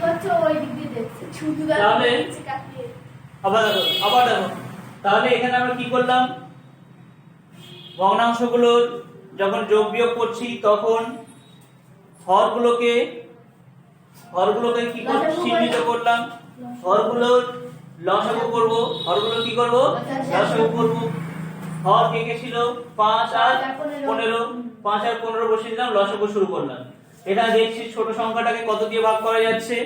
করছ ওই দিক দিয়ে দেখছে। ছুটি তাহলে? আবার দেখো আবার দেখো। তাহলে এখানে আমরা কি করলাম? ভগ্নাংশগুলোর যখন যোগ বিয়োগ করছি তখন হরগুলোকে হরগুলোকে কি চিহ্নিত করে- করলাম। হরগুলোর লসাগু করব। হরগুলো কি করব? লসাগু করব। হর কে কে ছিল? পাঁচ আর পাঁচ আর পনেরো। পনেরো। পাঁচ আর পনেরো বসিয়ে দিলাম লসাগু শুরু করলাম। এটা দেখছি ছোট সংখ্যাটাকে কত দিয়ে ভাগ করা যাচ্ছে?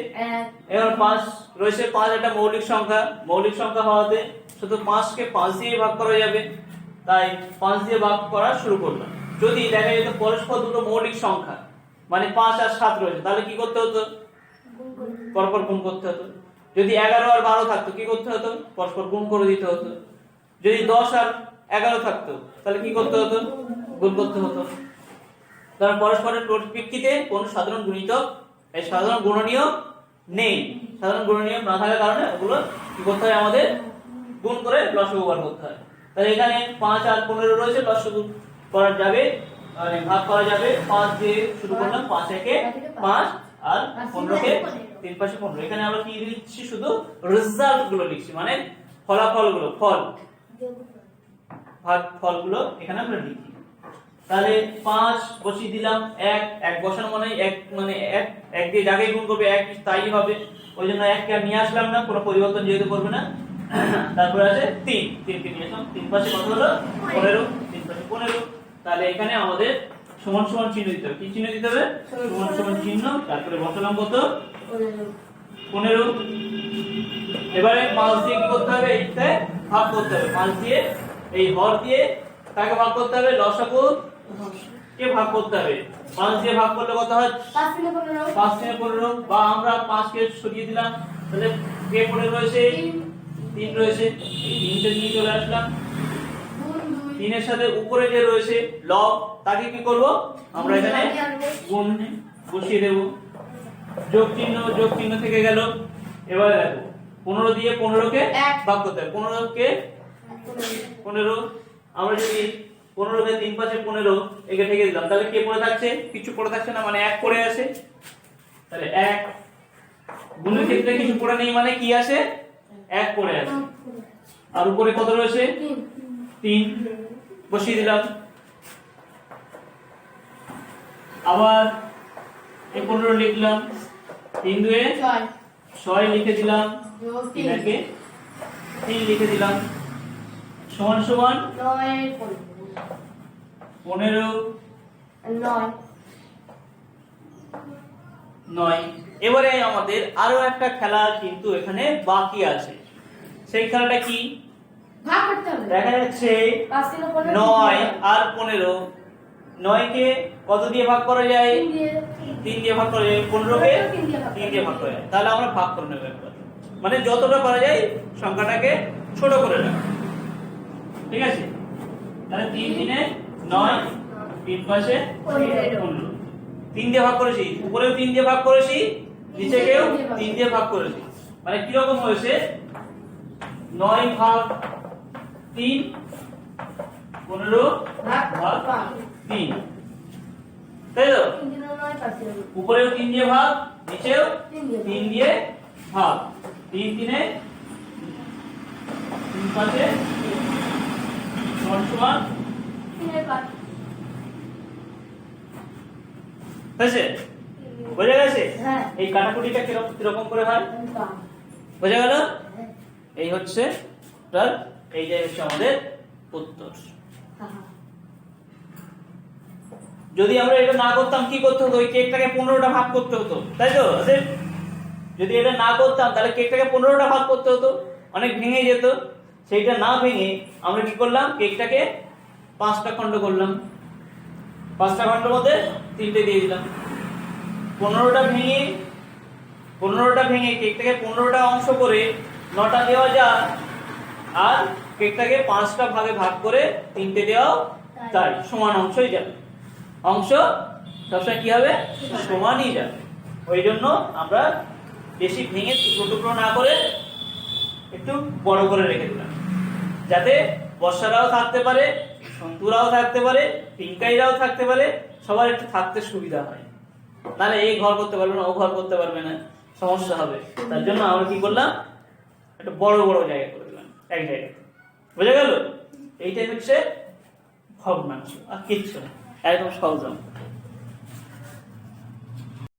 এবার পাঁচ রয়েছে পাঁচ একটা মৌলিক সংখ্যা। মৌলিক সংখ্যা হওয়াতে শুধু পাঁচকে পাঁচ দিয়ে ভাগ করা যাবে। তাই পাঁচ দিয়ে ভাগ করা শুরু করলাম। যদি দেখা যেত পরস্পর দুটো মৌলিক সংখ্যা মানে পাঁচ আর সাত রয়েছে তাহলে কি করতে হতো? পরপর গুণ করতে হতো। যদি এগারো আর বারো থাকতো কি করতে হতো? পরস্পর গুণ করে দিতে হতো। যদি দশ আর এগারো থাকতো তাহলে কি করতে হতো। গুণ করতে হতো। কারণ পরস্পরের পরিপ্রেক্ষিতে কোন সাধারণ গুণিতক এই সাধারণ গুণনীয় নেই। সাধারণ গুণনীয় না থাকার কারণে ওগুলো কি করতে হয় আমাদের? গুণ করে লসগু বার করতে হয়। তাহলে এখানে পাঁচ আর পনেরো রয়েছে লসগু করা যাবে মানে ভাগ করা যাবে পাঁচ দিয়ে শুরু করলাম, পাঁচ একে পাঁচ আর পনেরোকে তিন পাশে পনেরো। এখানে আমরা কি লিখছি? শুধু রেজাল্টগুলো লিখছি মানে ফলাফলগুলো ফল। ভাগ ফলগুলো এখানে আমরা লিখি। তাহলে পাঁচ বসিয়ে দিলাম, এক এক বসানো মানে এক মানে এক এক দিয়ে যাকে গুণ করবে এক, তাই হবে। ওই জন্য এককে আর নিয়ে আসলাম না, কোনো পরিবর্তন যেহেতু করবে না। তারপরে আছে তিন, তিনকে নিয়ে আসলাম। তিন পাশে কত হলো? পনেরো। তিন পাশে পনেরো। তাহলে এখানে আমাদের সমান সমান চিহ্ন দিতে হবে। কি চিহ্ন দিতে হবে? সমান সমান চিহ্ন। তারপরে বসালাম কত? পনেরো। এবারে পাঁচ দিয়ে কি করতে হবে? এইটাতে ভাগ করতে হবে। পাঁচ দিয়ে, এই হর দিয়ে তাকে ভাগ করতে হবে লসাগু কে ভাগ করতে হবে? পাঁচ দিয়ে ভাগ করলে কত হয়? পাঁচ থেকে পনেরো। পাঁচ থেকে পনেরো। বা আমরা পাঁচ পাঁচকে সরিয়ে দিলাম তাহলে কে পনেরো রয়েছে? তিন রয়েছে। তিনটে নিয়ে চলে আসলাম। তিনের সাথে উপরে যে রয়েছে লব তাকে কি করব? আমরা এখানে গুণ বসিয়ে দেব। যোগ চিহ্ন যোগ চিহ্ন থেকে গেল। এবারে দেখো পনেরো দিয়ে পনেরোকে। ভাগ করতে হবে। পনেরোকে পনেরো। আমরা যদি পনেরোকে তিন পাশে পনেরো একে থেকে দিলাম। তাহলে কে পড়ে থাকছে? কিছু পড়ে থাকছে না মানে এক পড়ে আছে। তাহলে এক। গুণের ক্ষেত্রে কিছু পড়ে নেই মানে কি আছে? এক পড়ে আছে। আর উপরে কত রয়েছে? তিন। বসিয়ে দিলাম। আবার এ পনেরো লিখলাম। তিন দুয়ে ছয়। লিখে দিলাম। তিন। লিখে দিলাম। সমান সমান নয় পনেরো নয়। নয়। এবারে আমাদের আরও একটা খেলা কিন্তু এখানে বাকি আছে। সেই খেলাটা কি? দেখা যাচ্ছে নয় আর পনেরো। নয়কে কত দিয়ে ভাগ করা যায়? তিন দিয়ে ভাগ করা যায়। পনেরোকে তিন দিয়ে ভাগ তিন দিয়ে ভাগ করা যায়। তাহলে আমরা ভাগ করে নেব একবার। মানে যতটা পারা যায় সংখ্যাটাকে ছোট করে নেব। ঠিক আছে? তাহলে তিন দিনে তিন দিয়ে ভাগ করেছি উপরেও তিন দিয়ে ভাগ করেছি, নিচেকেও তিন দিয়ে ভাগ করেছি মানে কীরকম হয়েছে নয় ভাগ তিন, পনেরো ভাগ তিন তাই তো। উপরেও তিন দিয়ে ভাগ, নিচেও তিন দিয়ে ভাগ। তিন তিন তিনে পাঁচে সমান সমান। হয়েছে? বোঝা গেছে? হ্যাঁ। এই কাটাকুটিটা কীরকম কীরকম করে হয়? পাঁচ। বোঝা গেল? হ্যাঁ। এই হচ্ছে তার এই যে হচ্ছে আমাদের উত্তর। হ্যাঁ। যদি আমরা এটা না করতাম কি করতে হতো? ওই কেকটাকে পনেরোটা ভাগ করতে হতো। তাই তো যদি এটা না করতাম তাহলে কেকটাকে পনেরোটা ভাগ করতে হতো। অনেক ভেঙে যেত। সেইটা না ভেঙে আমরা কি করলাম? কেকটাকে পাঁচটা খণ্ড করলাম। পাঁচটা খণ্ড মধ্যে তিনটে দিয়ে দিলাম। পনেরোটা ভেঙে পনেরোটা ভেঙে কেকটাকে পনেরোটা অংশ করে নটা দেওয়া যায় আর কেকটাকে পাঁচটা ভাগে ভাগ করে তিনটে দেওয়াও তাই, সমান অংশই যাবে। অংশ সবসময় কি হবে? সমানই যাবে। ওই জন্য আমরা বেশি ভেঙে টুকরো টুকরো না করে একটু বড় করে রেখে দিলাম। যাতে বর্ষারাও থাকতে পারে সন্তুরাও থাকতে পারে, পিঙ্কাইরাও থাকতে পারে, সবার একটু থাকতে সুবিধা হয়। তাহলে এই ঘর করতে পারবে না, ও ঘর করতে পারবে না, সমস্যা হবে। তার জন্য আমরা কি করলাম? একটা বড় বড় জায়গা করে দিলাম, এক জায়গায়। বোঝা গেল? এইটাই হচ্ছে ভগ্নাংশ আর কিচ্ছু না, একদম সহজ